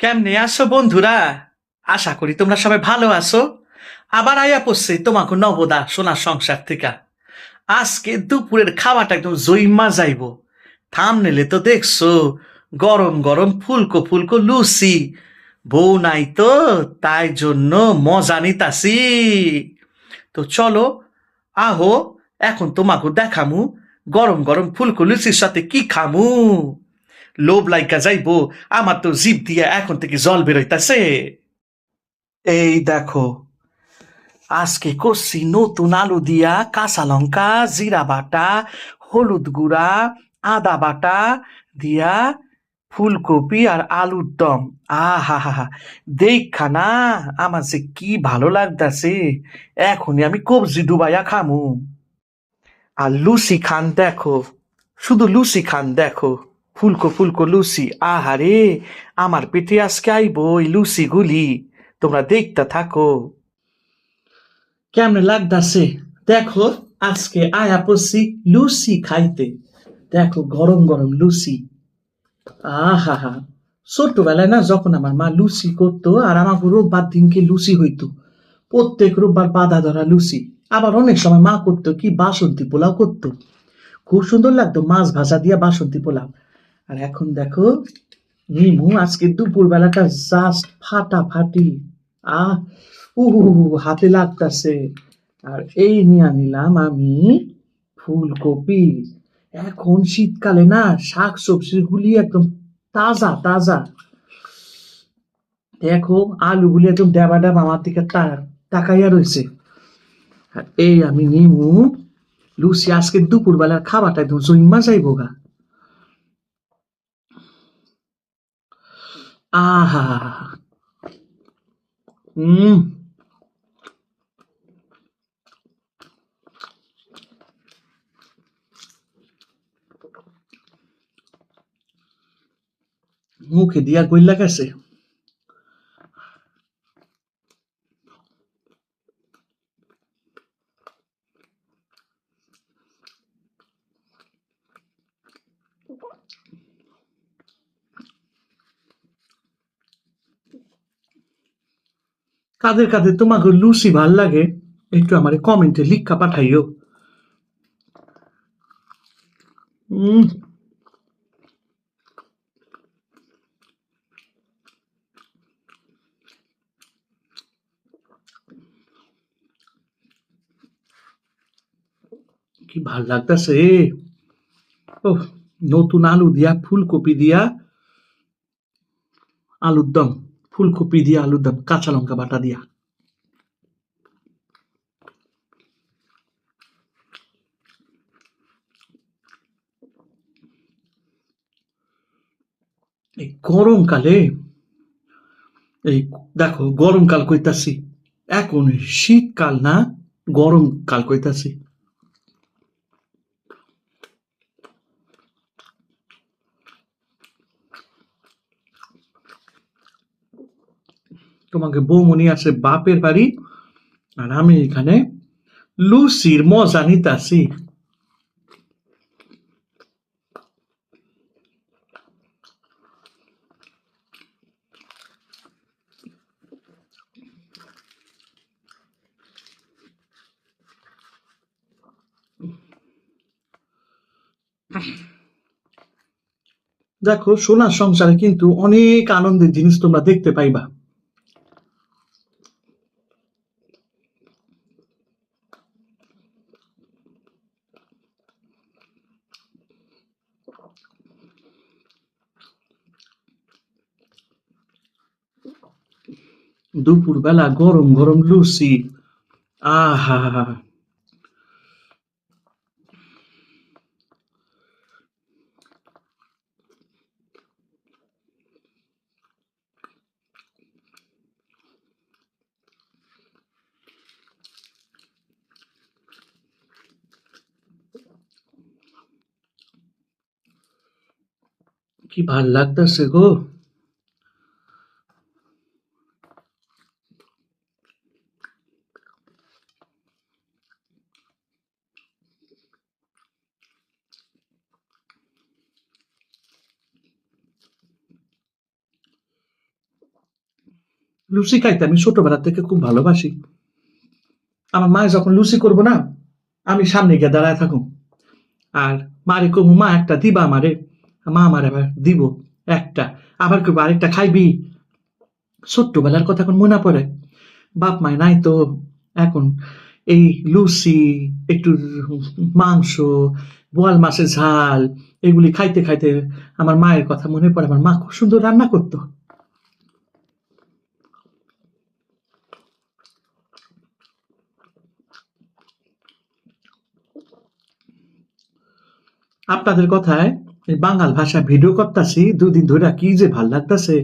কেমনে আছো বন্ধুরা? আশা করি তোমরা সবাই ভালো আছো। আবার আয়া পড়ছে তোমাকে নবদা সোনার সংসার থেকে। আজকে দুপুরের খাওয়াটা একদম জইমা যাইব থামনেলে তো দেখছ, গরম গরম ফুলকো ফুলকো লুচি। বউ নাই তো, তাই জন্য মজা নিতাছি। তো চলো, আহো, এখন তোমাকে দেখামু গরম গরম ফুলকো লুচির সাথে কি খামু। লোভ লাইকা যাইবো, আমার তো জিভ দিয়ে এখন থেকে জল বেরোইতাছে। এই দেখো, আজকে করছি নতুন আলু দিয়া কাঁচা লঙ্কা, জিরা বাটা, হলুদ গুঁড়া, আদা বাটা দিয়া ফুলকপি আর আলুর দম। আহা হা হা দেখা না, আমার যে কি ভালো লাগতাছে, এখনই আমি কবজি ডুবাইয়া খামু। আর লুচি খান দেখো, শুধু লুচি খান দেখো। ফুলকো ফুলকো লুচি, আহারে, আমার পেটে আজকে আইবো ওই লুচি গুলি, তোমরা দেখতে থাকো। কেমন লাগতাছে? দেখো, আজকে আয়া পড়ছি লুচি খাইতে। দেখো, গরম গরম লুচি। আহা হা ছোট্টবেলায় না যখন আমার মা লুচি করতো আর আমাকে রোববার দিনকে লুচি হইতো, প্রত্যেক রোববার বাধা ধরা লুচি। আবার অনেক সময় মা করতো কি, বাসন্তী পোলাও করতো। খুব সুন্দর লাগতো মাছ ভাজা দিয়া বাসন্তী পোলাও। আর এখন দেখো, নিমু আজকে দুপুর বেলাটা জাস্ট ফাটাফাটি। আহ উহু হাতে লাগতাছে। আর এই নিয়ে নিলাম আমি ফুলকপি। এখন শীতকালে না শাক সবজিগুলি একদম তাজা তাজা। দেখো, আলুগুলি একদম ডেবা ডেবা আমার দিকে তাকাইয়া রয়েছে। আর এই আমি নিমু, লুচি আজকে দুপুর বেলার খাবারটা একদম জইমা যাইবো গা। আহা হুম মুখে দিয়া গইলা গেছে কাদের কাদের তোমাকে লুচি ভালো লাগে, একটু আমার কমেন্টে লিখা পাঠাইও। উম। কি ভালো লাগতেছে। ও নতুন আলু দিয়া, ফুলকপি দিয়া, আলুর দম। ফুলকপি দিয়ে আলুর দম কাঁচা লঙ্কা বাটা দিয়া। এই গরমকালে এই দেখো গরমকাল কইতাছি। এখন শীতকাল না গরমকাল কইতাছি। তোমাকে বৌমনি আছে বাপের বাড়ি, আর আমি এখানে লুসির মজা নিতাছি। দেখো, সোনার সংসারে কিন্তু অনেক আনন্দের জিনিস তোমরা দেখতে পাইবা। দুপুর বেলা গরম গরম লুচি। আহা। কি ভালো লাগতেছে গো? লুচি খাইতে আমি ছোটবেলা থেকে খুব ভালোবাসি। আমার মা যখন লুচি করব না, আমি সামনে গিয়ে দাঁড়ায় থাকুম। আর মারে কমু, মা, একটা দিবা আমারে? মা, আমার আবার দিব, একটা। আবার কেউ আরেকটা খাইবি? ছোট্টবেলার কথা এখন মনে পড়ে। বাপ মায় নাই তো, এখন এই লুচি, একটু মাংস, বোয়াল মাছের ঝাল, এগুলি খাইতে খাইতে আমার মায়ের কথা মনে পড়ে। আমার মা খুব সুন্দর রান্না করতো। আপনাদের কথায় বাঙাল ভাষা ভিডিও করতাছি দুদিন ধরে কি যে ভালো লাগতাছে।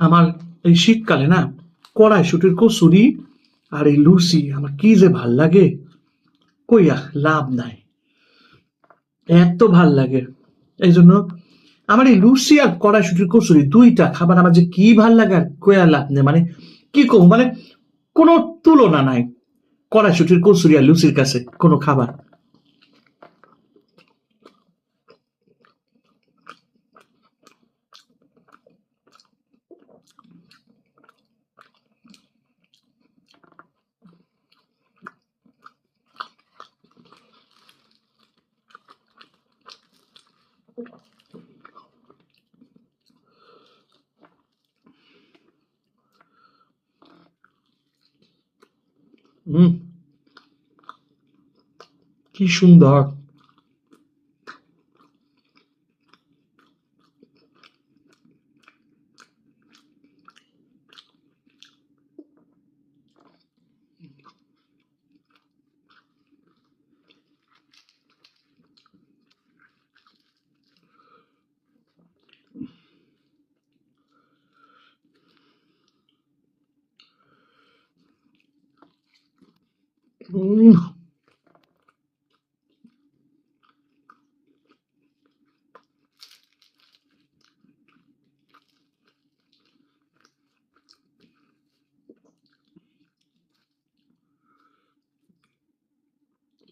আমার এই শীতকালে না কড়াইশুটির কচুরি আর এই লুচি, আমার কি যে ভালো লাগে। কইয়া লাভ নাই। এত ভালো লাগে। এই জন্য আমার এই লুচি আর কড়াইশুটির কচুরি দুইটা খাবার আমার যে কি ভালো লাগে আর কইয়া লাভ নেই। মানে কি কম? মানে কোনো তুলনা নাই কড়াইশুটির কচুরি আর লুচির কাছে কোনো খাবার। হুম কি সুন্দর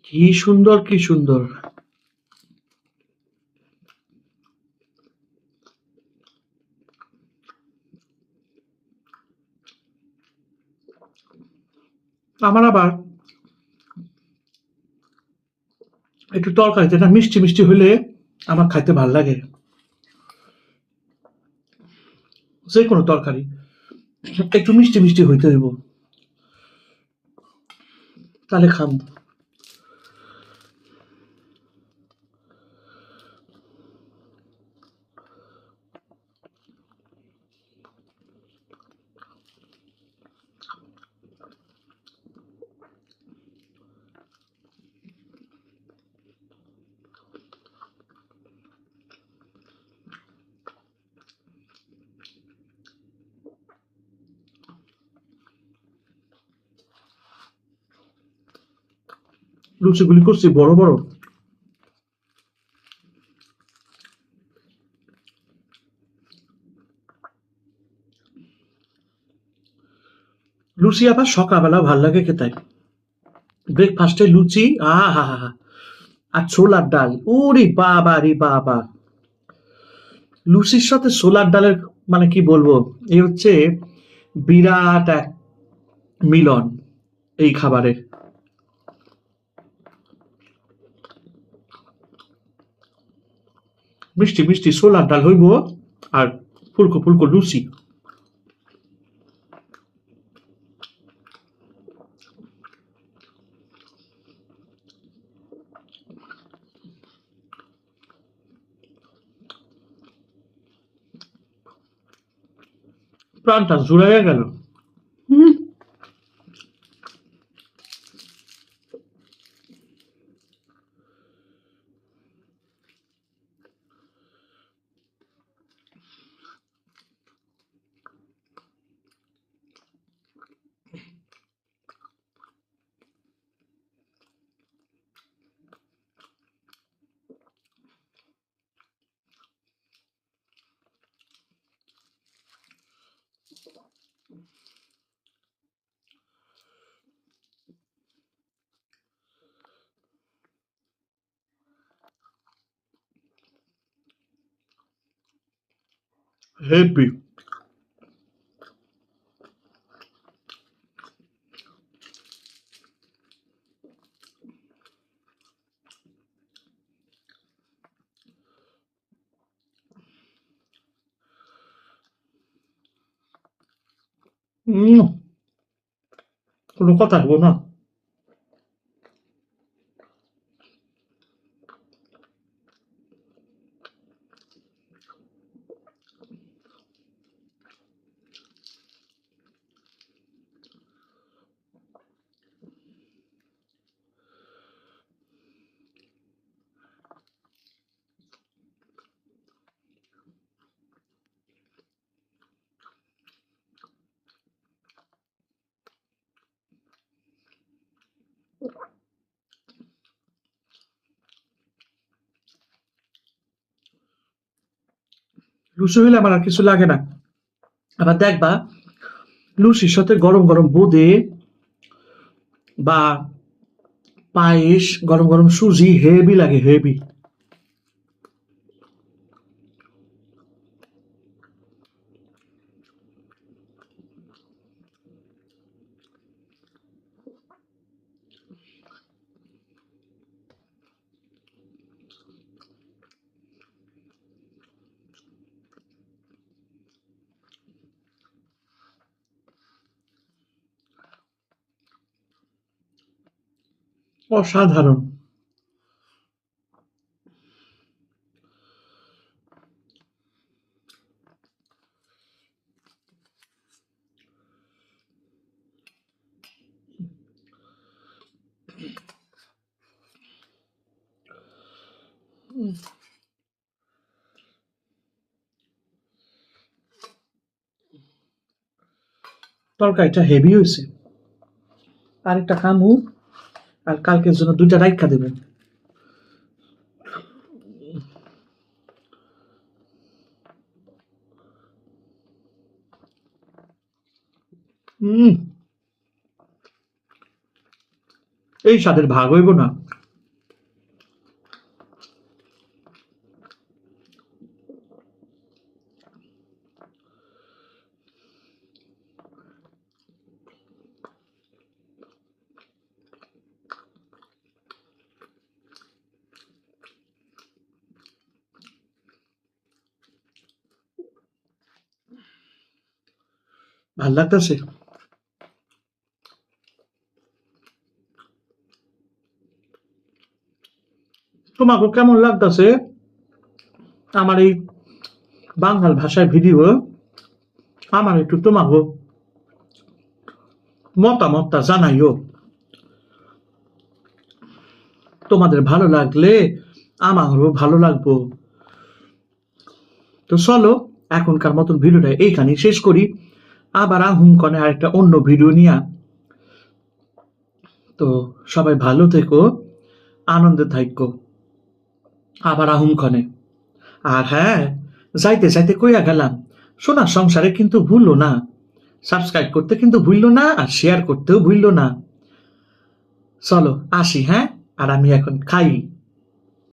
কি সুন্দর কি সুন্দর। আমার আবার একটু তরকারিতে না মিষ্টি মিষ্টি হলে আমার খাইতে ভালো লাগে। যে কোনো তরকারি, একটু মিষ্টি মিষ্টি হইতে হইব। তাহলে খাম। লুচিগুলি করছি, বড় বড়। লুচি আবার সকালবেলা ভালো লাগে খেতে। ব্রেকফাস্টে লুচি আহা হা হা আর ছোলার ডাল ওরে বাবা রে বাবা। লুচির সাথে ছোলার ডালের মানে কি বলব? এই হচ্ছে বিরাট এক মিলন এই খাবারের মিষ্টি মিষ্টি ছোলার ডাল হইব আর ফুলকো ফুলকো লুচি। প্রাণটা জুড়ে গেল। হেভি 음, কোনো কথা হব না লুচি হইলে আমার আর কিছু লাগে না। আবার দেখবা, লুচির সাথে গরম গরম বোঁদে বা পায়েস, গরম গরম সুজি, হেভি লাগে, হেভি। অসাধারণ। তরকারিটা হেভি হয়েছে। আরেকটা খামু। আর কালকের জন্য দুইটা রাইখা দেবেন। এই স্বাদের ভাগ হইব না ভালো লাগতেছে। তোমাকে কেমন লাগতেছে? আমার এই বাংলা ভাষায় ভিডিও, আমার একটু তোমাকে মতামতটা জানাইও। তোমাদের ভালো লাগলে আমারও ভালো লাগবো। তো চলো, এখনকার মতন ভিডিওটা এইখানেই শেষ করি। আবার আহুম কনে আরেকটা অন্য ভিডিও নিয়ে। তো সবাই ভালো থেকো, আনন্দে থাকো আবার আহুম কনে। আর হ্যাঁ যাইতে যাইতে কইয়া গেলাম শোনা সংসারে কিন্তু ভুললো না। সাবস্ক্রাইব করতে কিন্তু ভুললো না, আর শেয়ার করতেও ভুললো না। চলো, আসি হ্যাঁ? আর আমি এখন খাই।